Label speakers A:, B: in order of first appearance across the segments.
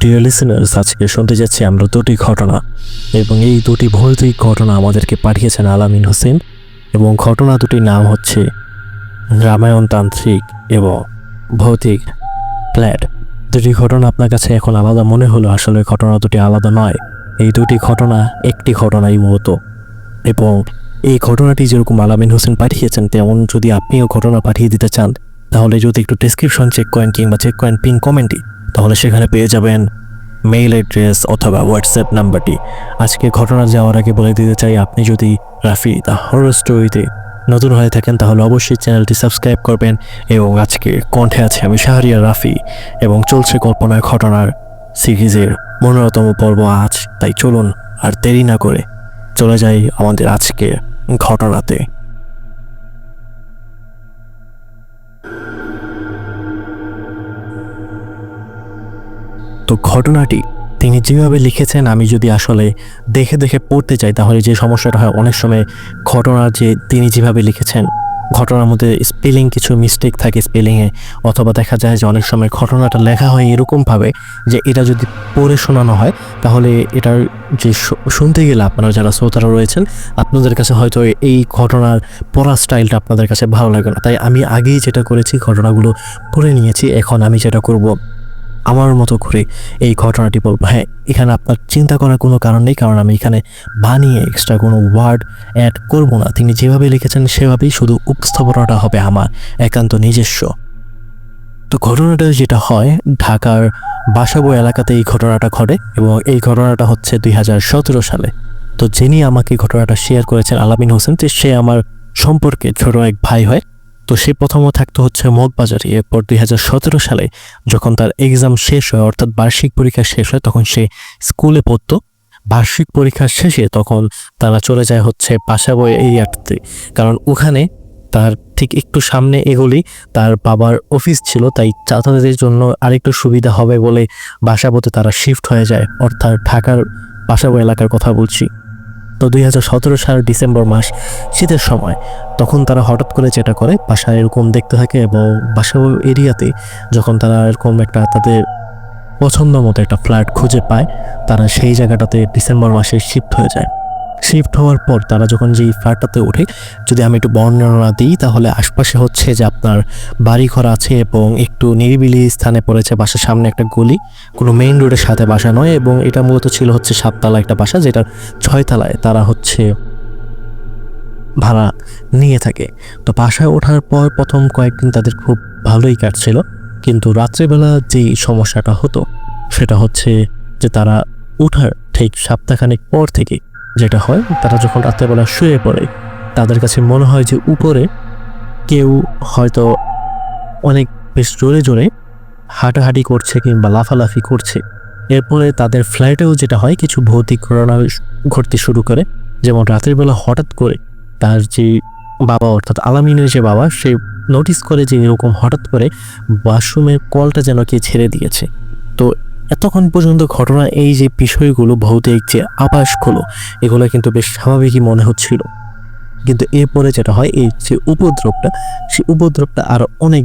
A: Dear listeners আজকে শুনতে যাচ্ছি আমরা দুটি ঘটনা, এবং এই দুটি ভৌতিক ঘটনা আমাদেরকে পাঠিয়েছেন আলামিন হোসেন, এবং ঘটনা দুটির নাম হচ্ছে রামায়ণ তান্ত্রিক এবং ভৌতিক ফ্ল্যাট। দুটি ঘটনা আপনার কাছে এখন আলাদা মনে হলো, আসলে ঘটনা দুটি আলাদা নয়। এই দুটি ঘটনা একটি ঘটনাই মতো এবং এই ঘটনাটি যেরকম আলামিন হোসেন পাঠিয়েছেন, তেমন যদি আপনিও ঘটনা পাঠিয়ে দিতে চান, তাহলে যদি একটু ডেসক্রিপশন চেক করেন কিংবা চেক করেন পিন কমেন্টে তাহলে সেখানে পেয়ে যাবেন মেইল অ্যাড্রেস অথবা হোয়াটসঅ্যাপ নাম্বারটি। আজকে ঘটনা যাওয়ার আগে বলে দিতে চাই, আপনি যদি রাফি দ্য হরর স্টোরিতে নতুন হয়ে থাকেন, তাহলে অবশ্যই চ্যানেলটি সাবস্ক্রাইব করবেন এবং আজকে কণ্ঠে আছে আমি শাহরিয়া রাফি এবং চলছে কল্পনার ঘটনার সিরিজের মনোরতম পর্ব আজ। তাই চলুন আর দেরি না করে চলে যাই আমাদের আজকে ঘটনাতে। ঘটনাটি তিনি যেভাবে লিখেছেন, আমি যদি আসলে দেখে দেখে পড়তে চাই, তাহলে যে সমস্যাটা হয়, অনেক সময় ঘটনা যে তিনি যেভাবে লিখেছেন, ঘটনার মধ্যে স্পেলিং কিছু মিস্টেক থাকে স্পেলিংয়ে অথবা দেখা যায় যে অনেক সময় ঘটনাটা লেখা হয় এরকমভাবে যে এটা যদি পড়ে শোনানো হয়, তাহলে এটার যে শুনতে গেলে আপনারা যারা শ্রোতারা রয়েছেন, আপনাদের কাছে হয়তো এই ঘটনার পড়া স্টাইলটা আপনাদের কাছে ভালো লাগে না। তাই আমি আগেই যেটা করেছি, ঘটনাগুলো পড়ে নিয়েছি, এখন আমি যেটা করব আমার মতো করে এই ঘটনাটি বলব। হ্যাঁ এখানে আপনার চিন্তা করার কোনো কারণ নেই, কারণ আমি এখানে বানিয়ে এক্সট্রা কোনো ওয়ার্ড অ্যাড করব না। তিনি যেভাবে লিখেছেন, সেভাবেই শুধু উপস্থাপনাটা হবে আমার একান্ত নিজস্ব। তো ঘটনাটা যেটা হয়, ঢাকার বাসাবো এলাকাতে এই ঘটনাটা ঘটে এবং এই ঘটনাটা হচ্ছে দুই হাজার সতেরো সালে। তো যিনি আমাকে ঘটনাটা শেয়ার করেছেন, আলামিন হোসেন সে আমার সম্পর্কে ছোট এক ভাই হয়। তো সে প্রথমত থাকতো হচ্ছে মগবাজারে। এরপর দুই হাজার সতেরো সালে যখন তার এক্সাম শেষ হয়, অর্থাৎ বার্ষিক পরীক্ষা শেষ হয়, তখন সে স্কুলে পড়তো। বার্ষিক পরীক্ষা শেষে তখন তারা চলে যায় হচ্ছে পাশাবো এরিয়াতে কারণ ওখানে তার ঠিক একটু সামনে এগুলি তার বাবার অফিস ছিল, তাই যাতায়াতের জন্য আরেকটু সুবিধা হবে বলে বাসাবোতে তারা শিফট হয়ে যায়। অর্থাৎ ঢাকার বাসাবো এলাকার কথা বলছি। তো দুই হাজার সতেরো সাল ডিসেম্বর মাস, শীতের সময়। তখন তারা হঠাৎ করে যেটা করে বাসা এরকম দেখতে থাকে এবং বাসা এরিয়াতে যখন তারা এরকম একটা তাদের পছন্দ মতো একটা ফ্ল্যাট খুঁজে পায়, তারা সেই জায়গাটাতে ডিসেম্বর মাসে শিফট হয়ে যায়। শিফট হওয়ার পর তারা যখন যেই ফ্ল্যাটটাতে ওঠে, যদি আমি একটু বর্ণনা দিই, তাহলে আশপাশে হচ্ছে যে আপনার বাড়িঘর আছে এবং একটু নিরিবিলি স্থানে পড়েছে বাসার সামনে একটা গলি। কোনো মেইন রোডের সাথে বাসা নয় এবং এটা মূলত ছিল হচ্ছে সাততলা একটা বাসা যেটা ছয়তলায় তারা হচ্ছে ভাড়া নিয়ে থাকে। তো বাসায় ওঠার পর প্রথম কয়েকদিন তাদের খুব ভালোই কাটছিল, কিন্তু রাত্রেবেলা যেই সমস্যাটা হতো, সেটা হচ্ছে যে তারা ওঠার ঠিক সপ্তাহখানেক পর থেকে যেটা হয়, তারা যখন রাত্রেবেলা শুয়ে পড়ে, তাদের কাছে মনে হয় যে উপরে কেউ হয়তো অনেক বেশ জোরে জোরে হাঁটাহাঁটি করছে কিংবা লাফালাফি করছে। এরপরে তাদের ফ্ল্যাটেও যেটা হয়, কিছু ভৌতিক ঘটনা ঘটতে শুরু করে। যেমন রাতের বেলা হঠাৎ করে তার যে বাবা, অর্থাৎ আলামিনের যে বাবা, সে নোটিস করে যে এরকম হঠাৎ করে বাথরুমের কলটা যেন কে ছেড়ে দিয়েছে। তো এতক্ষণ পর্যন্ত ঘটনা এই যে বিষয়গুলো ভৌতিক যে আবাসগুলো এগুলো কিন্তু বেশ স্বাভাবিকই মনে হচ্ছিল। কিন্তু এরপরে যেটা হয়, এই যে উপদ্রবটা, সেই উপদ্রবটা আরও অনেক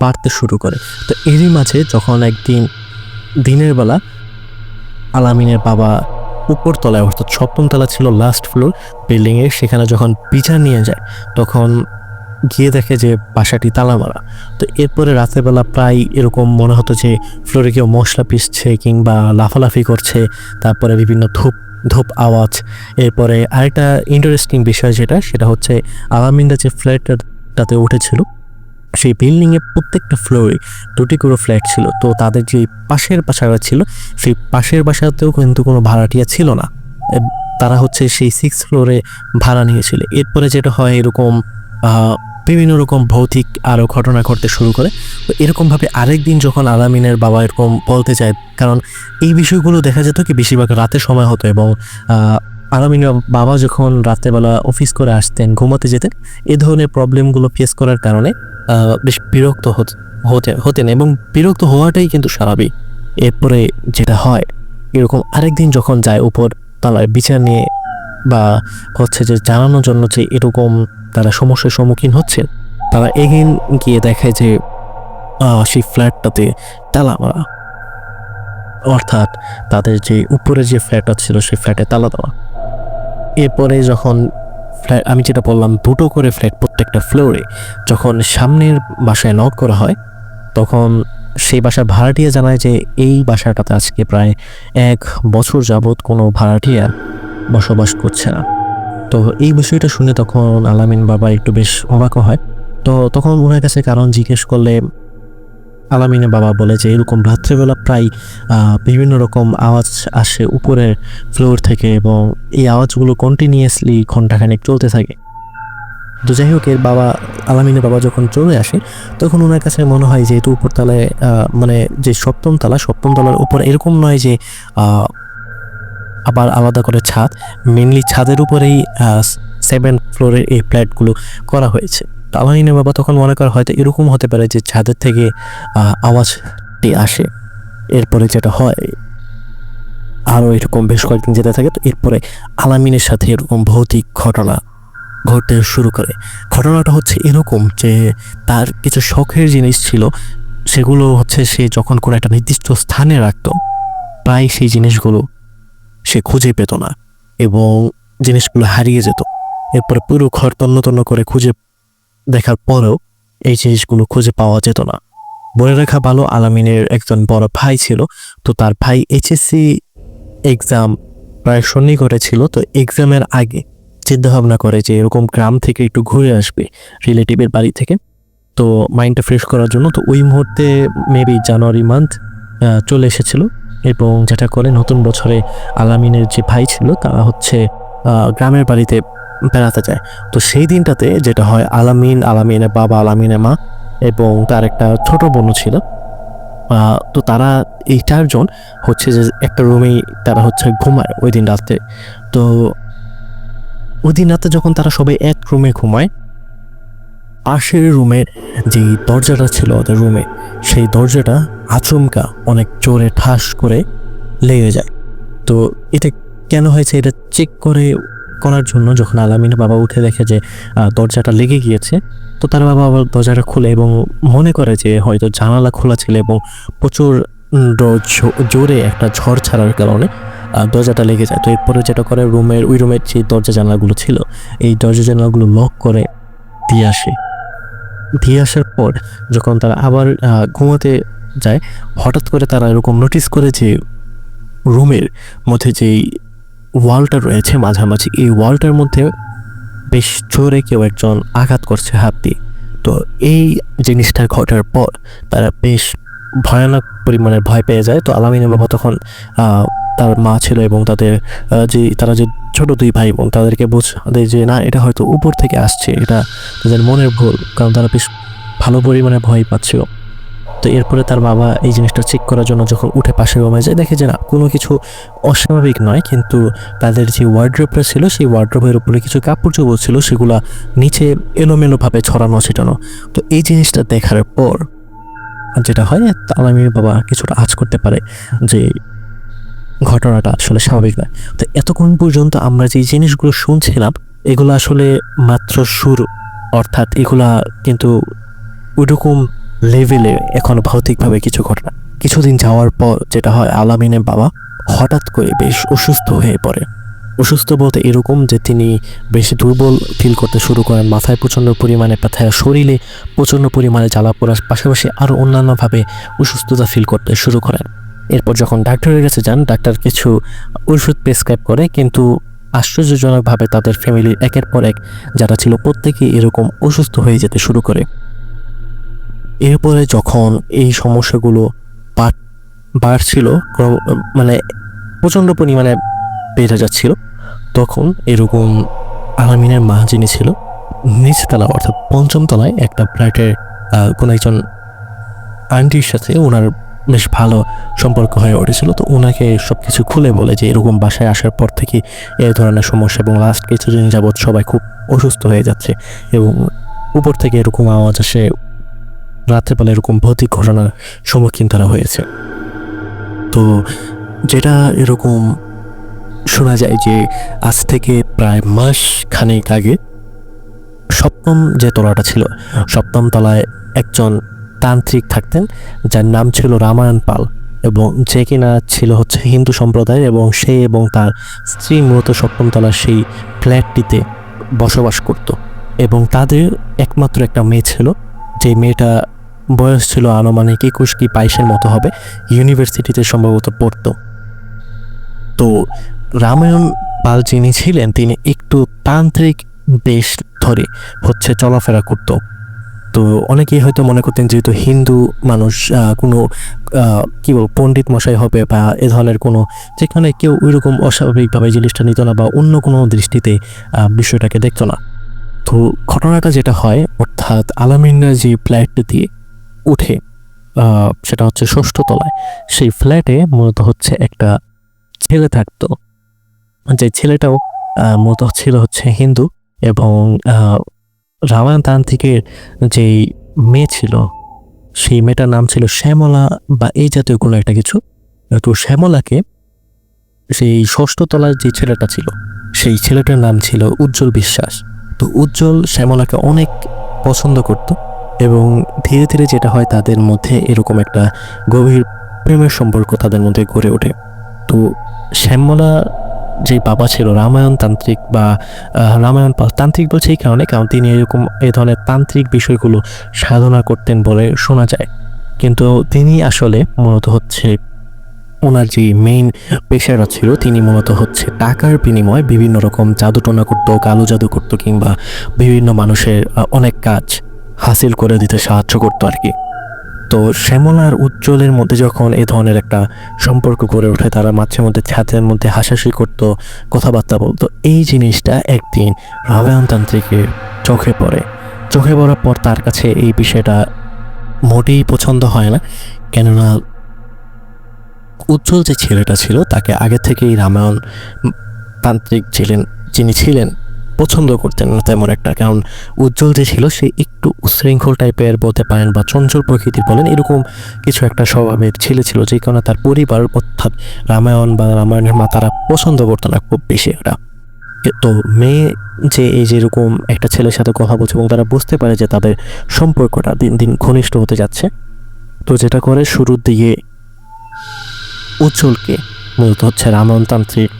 A: বাড়তে শুরু করে। তো এরই মাঝে যখন একদিন দিনের বেলা আলামিনের বাবা উপরতলায়, অর্থাৎ সপ্তম তলা ছিল লাস্ট ফ্লোর বিল্ডিংয়ে সেখানে যখন বিচার নিয়ে যায়, তখন গিয়ে দেখে যে বাসাটি তালা মারা তো এরপরে রাতের বেলা প্রায় এরকম মনে হতো যে ফ্লোরে কেউ মশলা পিসছে কিংবা লাফালাফি করছে, তারপরে বিভিন্ন ধূপ ধূপ আওয়াজ। এরপরে আরেকটা ইন্টারেস্টিং বিষয় যেটা, সেটা হচ্ছে আলামিনরা যে ফ্ল্যাটটাতে উঠেছিল, সেই বিল্ডিংয়ে প্রত্যেকটা ফ্লোরে দুটি করে ফ্ল্যাট ছিল। তো তাদের যে পাশের বাসাটা ছিল, সেই পাশের বাসাতেও কিন্তু কোনো ভাড়াটিয়া ছিল না। তারা হচ্ছে সেই সিক্স ফ্লোরে ভাড়া নিয়েছিল। এরপরে যেটা হয় এরকম বিভিন্ন রকম ভৌতিক আরও ঘটনা ঘটতে শুরু করে। তো এরকমভাবে আরেক দিন যখন আলামিনের বাবা এরকম বলতে চায়, কারণ এই বিষয়গুলো দেখা যেত কি বেশিরভাগ রাতের সময় হতো এবং আলামিনের বাবা যখন রাত্রেবেলা অফিস করে আসতেন, ঘুমাতে যেতেন, এ ধরনের প্রবলেমগুলো ফেস করার কারণে বেশ বিরক্ত হতে হতেন এবং বিরক্ত হওয়াটাই কিন্তু স্বাভাবিক। এরপরে যেটা হয়, এরকম আরেকদিন যখন যায় উপর তলায় বিচার নিয়ে বা হচ্ছে যে জানানোর জন্য যে এরকম তারা সমস্যার সম্মুখীন হচ্ছেন তারা এগেন গিয়ে দেখে যে সেই ফ্ল্যাটটাতে তালা মারা। অর্থাৎ তাদের যে উপরে যে ফ্ল্যাটটা ছিল, সেই ফ্ল্যাটে তালা দেওয়া। এরপরে যখন ফ্ল্যাট, আমি যেটা বললাম, দুটো করে ফ্ল্যাট প্রত্যেকটা ফ্লোরে যখন সামনের বাসায় নক করা হয়, তখন সেই বাসার ভাড়াটিয়া জানায় যে, এই বাসাটাতে আজকে প্রায় এক বছর যাবৎ কোনো ভাড়াটিয়া বসবাস করছে না। তো এই বিষয়টা শুনে তখন আলামিন বাবা একটু বেশ অবাক হয়। তো তখন ওনার কাছে কারণ জিজ্ঞেস করলে আলামিনের বাবা বলে যে এরকম রাত্রেবেলা প্রায় বিভিন্ন রকম আওয়াজ আসে উপরের ফ্লোর থেকে এবং এই আওয়াজগুলো কন্টিনিউয়াসলি ঘন্টাখানেক চলতে থাকে। তো যাই হোক এর বাবা আলামিনের বাবা যখন চলে আসে তখন ওনার কাছে মনে হয় যেহেতু উপরতলায় আহ, মানে যে সপ্তম তলা সপ্তম তলার উপর এরকম নয় যে আবার আলাদা করে ছাদ। মেনলি ছাদের উপরেই সেভেন ফ্লোরের এই ফ্ল্যাটগুলো করা হয়েছে। তো আলামিনের বাবা, তখন মনে করে হয়তো এরকম হতে পারে যে ছাদের থেকে আওয়াজটি আসে। এরপরে যেটা হয়, আরও এরকম বেশ কয়েকদিন যেতে থাকে, তো এরপরে আলামিনের সাথে এরকম ভৌতিক ঘটনা ঘটতে শুরু করে। ঘটনাটা হচ্ছে এরকম যে, তার কিছু শখের জিনিস ছিল, সেগুলো হচ্ছে সে যখন কোনো একটা নির্দিষ্ট স্থানে রাখতো, প্রায় সেই জিনিসগুলো সে খুঁজে পেত না এবং জিনিসগুলো হারিয়ে যেত। এরপরে পুরো ঘর তন্ন তন্ন করে খুঁজে দেখার পরেও এই জিনিসগুলো খুঁজে পাওয়া যেত না। বলে রাখা ভালো, আলামিনের একজন বড় ভাই ছিল, তো তার ভাই এইচএসসি এক্সাম প্রায় সন্নিকটে ছিল, তো এক্সামের আগে চিন্তা ভাবনা করে যে এরকম গ্রাম থেকে একটু ঘুরে আসবে রিলেটিভের বাড়ি থেকে। তো মাইন্ডটা ফ্রেশ করার জন্য, তো ওই মুহূর্তে মেবি জানুয়ারি মান্থ চলে এসেছিল। এবং যেটা করে নতুন বছরে আলামিনের যে ভাই ছিল, তারা হচ্ছে গ্রামের বাড়িতে বেড়াতে যায়। তো সেই দিনটাতে যেটা হয়, আলামিন, আলামিনের বাবা, আলামিনের মা এবং তার একটা ছোট বোনও ছিল। তো তারা এই চারজন হচ্ছে যে একটা রুমেই তারা হচ্ছে ঘুমায় ওই দিন রাতে। তো ওই দিন রাতে যখন তারা সবাই এক রুমে ঘুমায় পাশের রুমের যে দরজাটা ছিল ওদের রুমে, সেই দরজাটা আচমকা অনেক জোরে ঠাস করে লেগে যায়। তো এটা কেন হয়েছে? এটা চেক করে করার জন্য যখন আলামিনের বাবা উঠে দেখে যে দরজাটা লেগে গিয়েছে, তো তার বাবা আবার দরজাটা খুলে এবং মনে করে যে হয়তো জানালা খোলা ছিল এবং প্রচুর জোরে একটা ঝড় ছাড়ার কারণে দরজাটা লেগে যায়। তো এরপরে যেটা করে, রুমের, ওই রুমের যে দরজা জানালাগুলো ছিল, এই দরজা জানালাগুলো লক করে দিয়ে আসে। দিয়ে আসার পর যখন তারা আবার ঘুমোতে যায়, হঠাৎ করে তারা এরকম নোটিস করে যে রুমের মধ্যে যেই ওয়ালটা রয়েছে মাঝামাঝি, এই ওয়ালটার মধ্যে বেশ জোরে কেউ একজন আঘাত করছে হাত দিয়ে। তো এই জিনিসটা ঘটার পর তারা বেশ ভয়ানক পরিমাণে ভয় পেয়ে যায়। তো আলামিনের বাবা তখন তার মা ছিল এবং তাদের যে তারা যে ছোট দুই ভাই বোন, তাদেরকে বোঝাতে যে না, এটা হয়তো উপর থেকে আসছে, এটা তাদের মনের ভুল, কারণ তারা বেশ ভালো পরিমাণে ভয় পাচ্ছিল। তো এরপরে তার বাবা এই জিনিসটা চেক করার জন্য যখন উঠে পাশে রুমে যায়, দেখে যে না, কোনো কিছু অস্বাভাবিক নয়, কিন্তু তাদের যে ওয়ার্ড্রোপটা ছিল, সেই ওয়ার্ড্রোপের উপরে কিছু কাপড় চোপড় ছিল, সেগুলা নিচে এলোমেলোভাবে ছড়ানো ছিটানো। তো এই জিনিসটা দেখার পর, যেটা হয় আলামির বাবা কিছুটা আজ করতে পারে যে ঘটনাটা আসলে স্বাভাবিক নয়। তো এতক্ষণ পর্যন্ত আমরা যে জিনিসগুলো শুনছিলাম, এগুলো আসলে মাত্র শুরু। অর্থাৎ এগুলা কিন্তু ওইরকম লেভেলে এখন ভৌতিকভাবে কিছু ঘটনা। কিছুদিন যাওয়ার পর যেটা হয়, আলামিনের বাবা হঠাৎ করে বেশ অসুস্থ হয়ে পড়ে। অসুস্থ বলতে এরকম যে তিনি বেশি দুর্বল ফিল করতে শুরু করেন, মাথায় প্রচণ্ড পরিমাণে ব্যথা, শরীরে প্রচণ্ড পরিমাণে জ্বালা পোড়ার পাশাপাশি আরও অন্যান্যভাবে অসুস্থতা ফিল করতে শুরু করেন। এরপর যখন ডাক্তারের কাছে যান ডাক্তার কিছু ওষুধ প্রেসক্রাইব করে, কিন্তু আশ্চর্যজনকভাবে তাদের ফ্যামিলির একের পর এক, যারা ছিল প্রত্যেকেই এরকম অসুস্থ হয়ে যেতে শুরু করে। এরপরে যখন এই সমস্যাগুলো বাড়- বাড়ছিল মানে প্রচণ্ড পরিমাণে বেড়ে যাচ্ছিল, তখন এরকম আলামিনের মা যিনি ছিল নিচতলা অর্থাৎ পঞ্চম তলায় একটা ফ্ল্যাটের কোনো একজন আন্টির সাথে ওনার বেশ ভালো সম্পর্ক হয়ে উঠেছিল। তো ওনাকে সব কিছু খুলে বলে যে, এরকম বাসায় আসার পর থেকে এই ধরনের সমস্যা এবং লাস্ট কিছুদিন যাবৎ সবাই খুব অসুস্থ হয়ে যাচ্ছে এবং উপর থেকে এরকম আওয়াজ আসে, রাত্রেবেলা এরকম ভৌতিক ঘটনার সম্মুখীন তারা হয়েছে। তো যেটা এরকম শোনা যায় যে, আজ থেকে প্রায় মাস খানেক আগে সপ্তম যে তলাটা ছিল, সপ্তম তলায় একজন তান্ত্রিক থাকতেন, যার নাম ছিল রামায়ণ পাল এবং যে কিনা ছিল হচ্ছে হিন্দু সম্প্রদায়ের এবং সে এবং তার স্ত্রী মূলত সপ্তমতলার সেই ফ্ল্যাটটিতে বসবাস করত এবং তাদের একমাত্র একটা মেয়ে ছিল। যে মেয়েটা বয়স ছিল আনুমানিক একুশ কি বাইশের মতো হবে, ইউনিভার্সিটিতে সম্ভবত পড়তো। তো রামায়ণ পাল যিনি ছিলেন, তিনি একটু তান্ত্রিক দেশ ধরে হচ্ছে চলাফেরা করতো। তো অনেকেই হয়তো মনে করতেন যেহেতু হিন্দু মানুষ কোনো কি বলব, পণ্ডিত মশাই হবে বা এ ধরনের কোনো, যেখানে কেউ ওইরকম অস্বাভাবিকভাবে জিনিসটা নিত না বা অন্য কোনো দৃষ্টিতে বিষয়টাকে দেখতো না। তো ঘটনাটা যেটা হয়, অর্থাৎ আলামিনরা যে ফ্ল্যাটটা দিয়ে উঠে সেটা হচ্ছে ষষ্ঠ তলায়, সেই ফ্ল্যাটে মূলত হচ্ছে একটা ছেলে থাকতো। যে ছেলেটাও মূলত ছিল হচ্ছে হিন্দু এবং রামায়ণ তান্ত্রিকের যেই মেয়ে ছিল, সেই মেয়েটার নাম ছিল শ্যামলা বা এই জাতীয় কোনো একটা কিছু। তো শ্যামলাকে সেই ষষ্ঠ তলার যে ছেলেটা ছিল, সেই ছেলেটার নাম ছিল উজ্জ্বল বিশ্বাস। তো উজ্জ্বল শ্যামলাকে অনেক পছন্দ করত এবং ধীরে ধীরে যেটা হয় তাদের মধ্যে এরকম একটা গভীর প্রেমের সম্পর্ক তাদের মধ্যে গড়ে ওঠে। তো শ্যামলা যে বাবা ছিল রামায়ণ তান্ত্রিক বা রামায়ণ তান্ত্রিক বলছে এই কারণে, কারণ তিনি এরকম এ ধরনের তান্ত্রিক বিষয়গুলো সাধনা করতেন বলে শোনা যায়। কিন্তু তিনি আসলে মূলত হচ্ছে ওনার যে মেইন পেশাটা ছিল, তিনি মূলত হচ্ছে টাকার বিনিময়ে বিভিন্ন রকম জাদুটনা করতো, কালো জাদু করতো কিংবা বিভিন্ন মানুষের অনেক কাজ হাসিল করে দিতে সাহায্য করতো আর কি। তো শ্যামল আর উজ্জ্বলের মধ্যে যখন এ ধরনের একটা সম্পর্ক গড়ে ওঠে, তারা মাঝে মধ্যে ছাদের মধ্যে হাসাহাসি করতো, কথাবার্তা বলতো, এই জিনিসটা একদিন রামায়ণতান্ত্রিকের চোখে পড়ে। চোখে পড়ার পর তার কাছে এই বিষয়টা মোটেই পছন্দ হয় না। কেননা উজ্জ্বল যে ছেলেটা ছিল, তাকে আগে থেকেই রামায়ণ তান্ত্রিক ছিলেন, যিনি ছিলেন পছন্দ করতেন না তেমন একটা। কারণ উজ্জ্বল যে ছিল, সে একটু উশৃঙ্খল টাইপের বলতে পারেন বা চঞ্চল প্রকৃতির বলেন, এরকম কিছু একটা স্বভাবের ছেলে ছিল, যে কারণে তার পরিবার অর্থাৎ রামায়ণ বা রামায়ণের মা তারা পছন্দ করতো না খুব বেশি ওটা। তো মেয়ে যে এই যেরকম একটা ছেলের সাথে কথা বলছে এবং তারা বুঝতে পারে যে তাদের সম্পর্কটা দিন দিন ঘনিষ্ঠ হতে যাচ্ছে, তো যেটা করে শুরুর দিকে উজ্জ্বলকে মূলত হচ্ছে রামায়ণতান্ত্রিক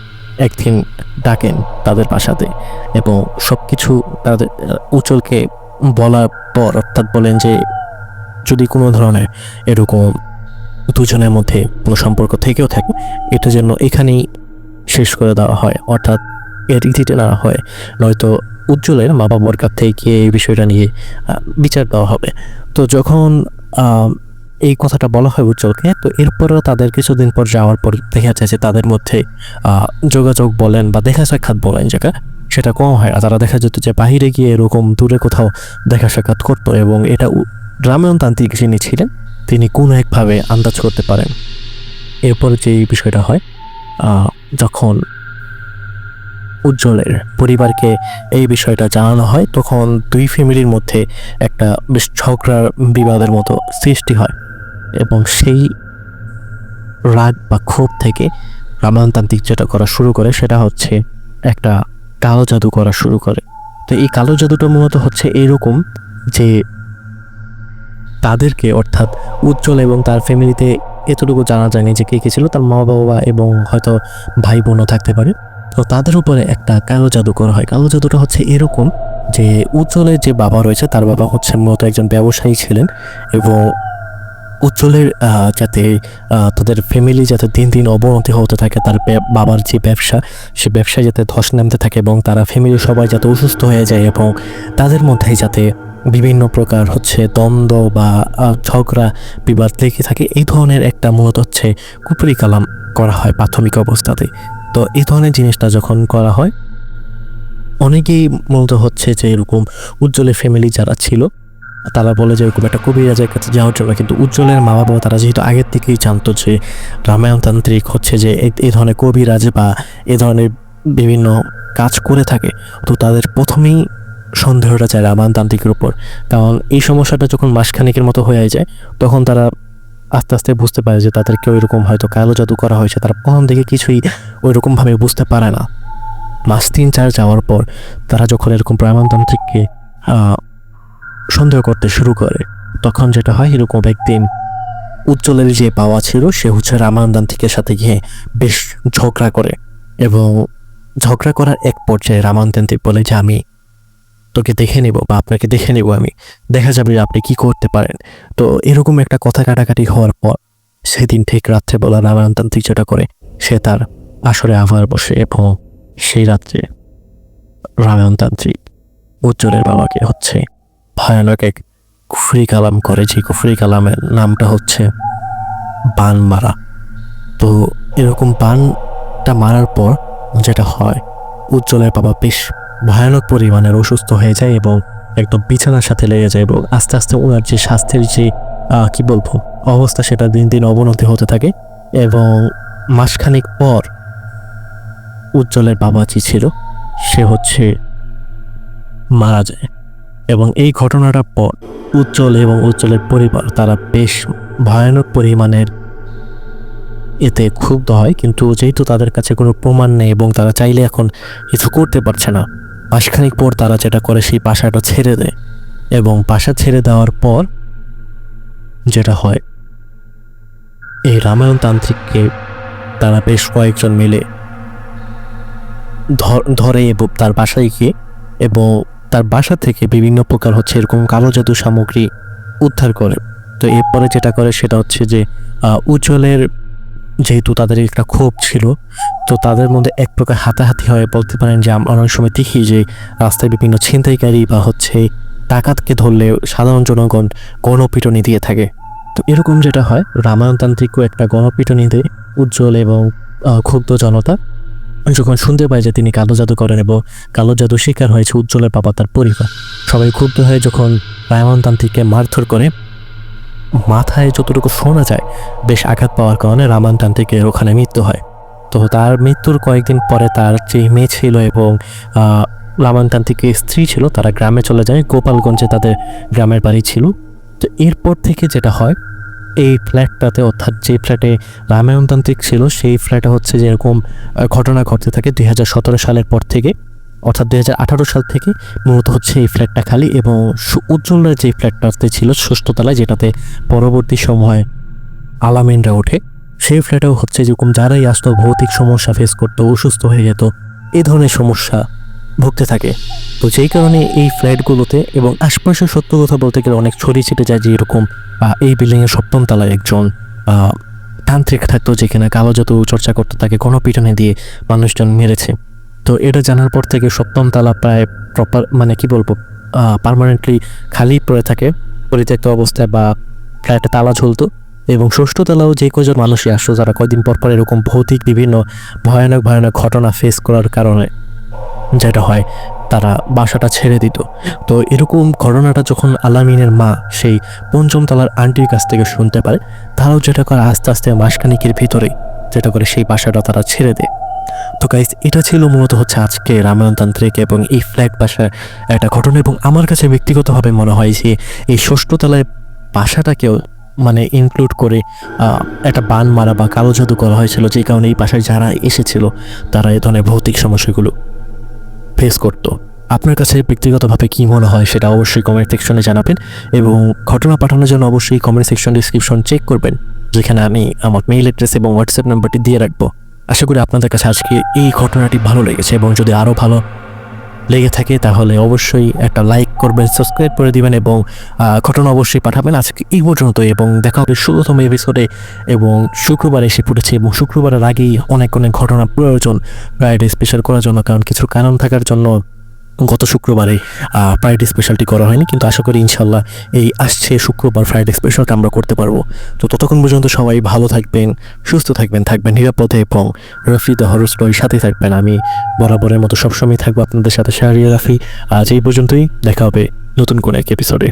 A: একদিন ডাকেন তাদের বাসাতে এবং সব কিছু তাদের উজ্জ্বলকে বলার পর অর্থাৎ বলেন যে, যদি কোনো ধরনের এরকম দুজনের মধ্যে কোনো সম্পর্ক থেকেও থাকে, এটা যেন এখানেই শেষ করে দেওয়া হয়। অর্থাৎ এর ইতিতে নেওয়া হয়, নয়তো উজ্জ্বলের মা বাবার কাছ থেকে এই বিষয়টা নিয়ে বিচার দেওয়া হবে। তো যখন এই কথাটা বলা হয় উজ্জ্বলকে। তো এরপরেও তাদের কিছুদিন পর যাওয়ার পর দেখা যায় যে তাদের মধ্যে যোগাযোগ বলেন বা দেখা সাক্ষাৎ বলেন যেটা, সেটা কম হয় আর তারা দেখা যেত যে বাহিরে গিয়ে এরকম দূরে কোথাও দেখা সাক্ষাৎ করতো এবং এটা রামায়ণতান্ত্রিক যিনি ছিলেন, তিনি কোনো একভাবে আন্দাজ করতে পারেন। এরপরে যে এই বিষয়টা হয় যখন উজ্জ্বলের পরিবারকে এই বিষয়টা জানানো হয়, তখন দুই ফ্যামিলির মধ্যে একটা বেশ ঝগড়ার বিবাদের মতো সৃষ্টি হয়। এবং সেই রাগ বা ক্ষোভ থেকে রামায়ণতান্ত্রিক যেটা করা শুরু করে, সেটা হচ্ছে একটা কালো জাদু করা শুরু করে। তো এই কালো জাদুটা মূলত হচ্ছে এরকম যে তাদেরকে অর্থাৎ উজ্জ্বল এবং তার ফ্যামিলিতে এতটুকু জানা যায়নি যে কে কে ছিল, তার মা বাবা এবং হয়তো ভাই বোনও থাকতে পারে। তো তাদের উপরে একটা কালো জাদু করা হয়। কালো জাদুটা হচ্ছে এরকম যে উজ্জ্বলের যে বাবা রয়েছে, তার বাবা হচ্ছে মূলত একজন ব্যবসায়ী ছিলেন এবং উজ্জ্বলের যাতে তাদের ফ্যামিলি যাতে দিন দিন অবনতি হতে থাকে, তার বাবার যে ব্যবসা, সে ব্যবসায় যাতে ধস নামতে থাকে এবং তারা ফ্যামিলি সবাই যাতে অসুস্থ হয়ে যায় এবং তাদের মধ্যে যাতে বিভিন্ন প্রকার হচ্ছে দ্বন্দ্ব বা ঝগড়া, বিবাদ লেগে থাকে, এই ধরনের একটা মূলত হচ্ছে কুপুরি কালাম করা হয় প্রাথমিক অবস্থাতে। তো এই ধরনের জিনিসটা যখন করা হয়, অনেকেই মূলত হচ্ছে যে এরকম উজ্জ্বলের ফ্যামিলি যারা ছিল তারা বলে যে এরকম একটা কবিরাজের কাছে যাওয়ার জন্য কিন্তু উজ্জ্বলের মা বাবা তারা যেহেতু আগের থেকেই জানতো যে রামায়ণতান্ত্রিক হচ্ছে যে এই- ধরনের কবিরাজ বা এ ধরনের বিভিন্ন কাজ করে থাকে, তো তাদের প্রথমেই সন্দেহটা চায় রামায়ণতান্ত্রিকের উপর। কারণ এই সমস্যাটা যখন মাসখানেকের মতো হয়ে যায়, তখন তারা আস্তে আস্তে বুঝতে পারে যে তাদেরকে ওইরকম হয়তো কালো জাদু করা হয়েছে, তারা প্রথম দিকে কিছুই ওইরকমভাবে বুঝতে পারে না। মাস তিন চার যাওয়ার পর তারা যখন এরকম রামায়ণতান্ত্রিককে সন্দেহ করতে শুরু করে। তখন যেটা হয়, এরকম একদিন উজ্জ্বলের যে পাওয়া ছিল, সে হচ্ছে রামায়ণতান্ত্রিকের সাথে গিয়ে বেশ ঝগড়া করে এবং ঝগড়া করার এক পর্যায়ে রামায়ণতান্ত্রিক বলে যে, আমি তোকে দেখে নেব বা আপনাকে দেখে নেব আমি। দেখা যাবে আপনি কি করতে পারেন। তো এরকম একটা কথা কাটাকাটি হওয়ার পর, সেদিন ঠিক রাত্রে রাত্রেবেলা রামায়ণতান্ত্রিক যেটা করে, সে তার আসরে আবার বসে এবং সেই রাত্রে রামায়ণতান্ত্রিক উজ্জ্বলের বাবাকে হচ্ছে ভয়ানক এক কুফরি কালাম করে, যে কুফরি কালামের নামটা হচ্ছে বান মারা। তো এরকম বানটা মারার পর যেটা হয়, উজ্জ্বলের বাবা বেশ ভয়ানক পরিমাণের অসুস্থ হয়ে যায় এবং একদম বিছানার সাথে লেগে যায় এবং আস্তে আস্তে ওনার যে স্বাস্থ্যের যে কি বলব, অবস্থা সেটা দিন দিন অবনতি হতে থাকে এবং মাসখানেক পর উজ্জ্বলের বাবা যে ছিল, সে হচ্ছে মারা যায়। এবং এই ঘটনাটার পর উজ্জ্বল এবং উজ্জ্বলের পরিবার, তারা বেশ ভয়ানক পরিমাণের এতে ক্ষুব্ধ হয়। কিন্তু যেহেতু তাদের কাছে কোনো প্রমাণ নেই এবং তারা চাইলে এখন কিছু করতে পারছে না, মাসখানিক পর তারা যেটা করে সেই বাসাটা ছেড়ে দেয় এবং বাসা ছেড়ে দেওয়ার পর যেটা হয়, এই রামায়ণ তান্ত্রিককে তারা বেশ কয়েকজন মিলে ধর- এবং, তার বাসায় গিয়ে এবং তার বাসা থেকে বিভিন্ন প্রকার হচ্ছে এরকম কালো জাদু সামগ্রী উদ্ধার করে। তো এরপরে যেটা করে সেটা হচ্ছে যে উজ্জ্বলের যেহেতু তাদের একটা ক্ষোভ ছিল, তো তাদের মধ্যে এক প্রকার হাতাহাতি হয়। বলতে পারেন যে, আমরা অনেক সময় দেখি যে, রাস্তায় বিভিন্ন ছিনতাইকারী বা হচ্ছে ডাকাতকে ধরলে সাধারণ জনগণ গণপিটনি দিয়ে থাকে। তো এরকম যেটা হয়, রামায়ণতান্ত্রিকও একটা গণপিটনি দেয় উজ্জ্বল এবং ক্ষুব্ধ জনতা যখন শুনতে পায় যে তিনি কালো জাদু করেন এবং কালো জাদু শিকার হয়েছে উজ্জ্বলের বাবা তার পরিবার। সবাই ক্ষুব্ধ হয়ে যখন রামায়ণতান্ত্রিককে মারধর করে মাথায় যতটুকু শোনা যায় বেশ আঘাত পাওয়ার কারণে রামায়ণতান্ত্রিকের ওখানে মৃত্যু হয়। তো তার মৃত্যুর কয়েকদিন পরে তার যে মেয়ে ছিল এবং আহ, রামায়ণতান্ত্রিকের স্ত্রী ছিল তারা গ্রামে চলে যায়। গোপালগঞ্জে তাদের গ্রামের বাড়ি ছিল। তো এরপর থেকে যেটা হয় এই ফ্ল্যাটটাতে, অর্থাৎ যে ফ্ল্যাটে রামায়ণতান্ত্রিক ছিল, সেই ফ্ল্যাটে হচ্ছে যেরকম ঘটনা ঘটতে থাকে দু হাজার সতেরো সালের পর থেকে, অর্থাৎ দুই হাজার আঠারো সাল থেকে মূলত হচ্ছে এই ফ্ল্যাটটা খালি এবং উজ্জ্বলের যে ফ্ল্যাটটাতে ছিল ষষ্ঠতলায়, যেটাতে পরবর্তী সময়ে আলামিনরা ওঠে, সেই ফ্ল্যাটেও হচ্ছে যেরকম যারাই আসতো, ভৌতিক সমস্যা ফেস করতো, অসুস্থ হয়ে যেত, এ ধরনের সমস্যা ভুগতে থাকে। তো যেই কারণে এই ফ্ল্যাটগুলোতে এবং আশপাশে সত্য কথা বলতে গেলে অনেক ছড়িয়ে ছিটে যায় যে এরকম এই বিল্ডিংয়ের সপ্তম তলায় একজন তান্ত্রিক থাকতো যেখানে কালো জাদু চর্চা করতো, তাকে গণপিটনে দিয়ে মানুষজন মেরেছে। তো এটা জানার পর থেকে সপ্তম তালা প্রায় প্রপার মানে কি বলব পার্মানেন্টলি খালি পড়ে থাকে। পরিত্যক্ত অবস্থায় বা ফ্ল্যাটে তালা ঝুলতো এবং ষষ্ঠ তালাও যে কজন মানুষই আসতো, যারা কয়দিন পর পর এরকম ভৌতিক বিভিন্ন ভয়ানক ভয়ানক ঘটনা ফেস করার কারণে। যেটা হয়, তারা বাসাটা ছেড়ে দিত। তো এরকম ঘটনাটা যখন আলামিনের মা সেই পঞ্চম তলার আন্টির কাছ থেকে শুনতে পারে, তারাও যেটা করে আস্তে আস্তে মাসখানিকের ভিতরে যেটা করে সেই বাসাটা তারা ছেড়ে দেয়। তো গাইস এটা ছিল মূলত হচ্ছে আজকে রামায়ণতান্ত্রিক এবং এই ফ্ল্যাট বাসার একটা ঘটনা এবং আমার কাছে ব্যক্তিগতভাবে মনে হয় যে এই ষষ্ঠ তলায় বাসাটাকেও মানে ইনক্লুড করে একটা বান মারা বা কালো জাদু করা হয়েছিল যে কারণে এই বাসায় যারা এসেছিল, তারা এই ধরনের ভৌতিক সমস্যাগুলো ফেস করতো। আপনার কাছে ব্যক্তিগতভাবে কী মনে হয় সেটা অবশ্যই কমেন্ট সেকশনে জানাবেন এবং ঘটনা পাঠানোর জন্য অবশ্যই কমেন্ট সেকশন ডিসক্রিপশন চেক করবেন, যেখানে আমি আমার মেইল অ্যাড্রেস এবং হোয়াটসঅ্যাপ নাম্বারটি দিয়ে রাখব। আশা করি আপনাদের কাছে আজকে এই ঘটনাটি ভালো লেগেছে এবং যদি আরও ভালো লেগে থাকে, তাহলে অবশ্যই একটা লাইক করবেন সাবস্ক্রাইব করে দিবেন এবং ঘটনা অবশ্যই পাঠাবেন আজকে এই পর্যন্ত এবং দেখা হবে ষোলোতম এপিসোডে এবং শুক্রবার এসে পড়েছে এবং শুক্রবারের আগেই অনেক অনেক ঘটনা প্রয়োজন ফ্রাইডে স্পেশাল করার জন্য, কারণ কিছু কারণ থাকার জন্য গত শুক্রবারে ফ্রাইডে স্পেশালটি করা হয়নি, কিন্তু আশা করি ইনশাল্লাহ এই আসছে শুক্রবার ফ্রাইডে স্পেশালটা আমরা করতে পারব। তো ততক্ষণ পর্যন্ত সবাই ভালো থাকবেন, সুস্থ থাকবেন থাকবেন নিরাপদে এবং রফি দ্য হরস সাথে থাকবেন। আমি বরাবরের মতো সবসময় থাকব আপনাদের সাথে। শাহরিয়া রাফি, আজ এই পর্যন্তই। দেখা হবে নতুন কোনো এক এপিসোডে